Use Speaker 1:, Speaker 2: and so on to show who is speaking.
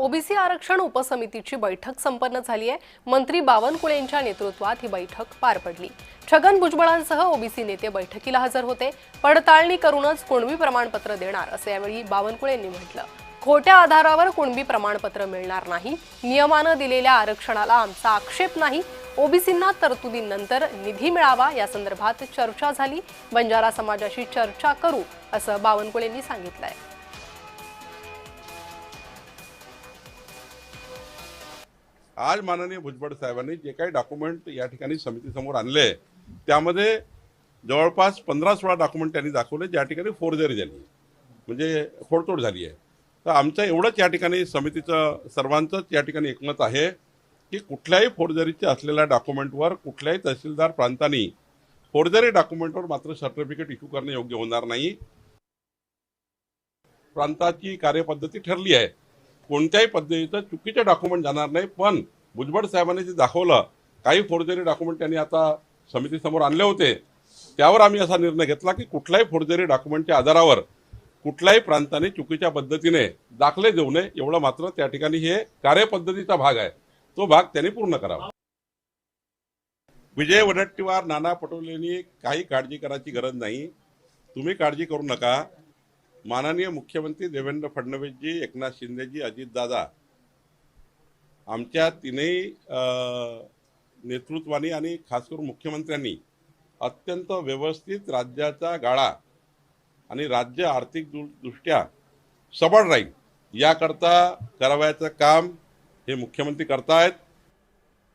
Speaker 1: OBC आरक्षण उपसमितीची बैठक संपन्न झाली आहे. मंत्री बावनकुळे यांच्या नेतृत्वात ही बैठक पार पडली. छगन भुजबळांसह ओबीसी नेते बैठकीला हजर होते. पडताळणी करूनच कुणबी प्रमाणपत्र देणार असं यावेळी बावनकुळे यांनी म्हटलं. खोट्या आधारावर कुणबी प्रमाणपत्र मिळणार नाही. नियमानं दिलेल्या आरक्षणाला आमचा आक्षेप नाही. ओबीसींना तरतुदीनंतर निधी मिळावा या संदर्भात चर्चा झाली. बंजारा समाजाशी चर्चा करू असं बावनकुळे यांनी आहे
Speaker 2: आज माननीय भुजबळ साहेबांनी जे काही डॉक्युमेंट या ठिकाणी समितीसमोर आणले त्यामध्ये जवळपास पंधरा सोळा डॉक्युमेंट त्यांनी दाखवले ज्या ठिकाणी फोर्जरी झाली म्हणजे फोडतोड झाली आहे. तर आमचं एवढंच या ठिकाणी समितीचं सर्वांचंच या ठिकाणी एकमत आहे की कुठल्याही फोर्जरीचे असलेल्या डॉक्युमेंटवर कुठल्याही तहसीलदार प्रांतांनी फोर्जरी डॉक्युमेंटवर मात्र सर्टिफिकेट इश्यू करणे योग्य होणार नाही. प्रांताची कार्यपद्धती ठरली आहे. कोणत्याही पद्धतीचं चुकीचे डॉक्युमेंट जाणार नाही. पण भुजबळ साहेबांनी जे दाखवलं काही फोर्जरी डॉक्युमेंट त्यांनी आता समितीसमोर आणले होते. त्यावर आम्ही असा निर्णय घेतला की कुठल्याही फोर्जरी डॉक्युमेंटच्या आधारावर कुठल्याही प्रांताने चुकीच्या पद्धतीने दाखले देऊ नये. एवढं मात्र त्या ठिकाणी हे कार्यपद्धतीचा भाग आहे. तो भाग त्यांनी पूर्ण करावा. विजय वडट्टीवार नाना पटोलेंनी काही काळजी करायची गरज नाही. तुम्ही काळजी करू नका. माननीय मुख्यमंत्री देवेंद्र फडणवीसजी एकनाथ शिंदेजी अजितदादा आमच्या तीनही नेतृत्वानी आणि खास करून मुख्यमंत्र्यांनी अत्यंत व्यवस्थित राज्याचा गाळा आणि राज्य आर्थिक दृ- दृष्ट्या सबळ राहील याकरता करावयाचं काम हे मुख्यमंत्री करतायत.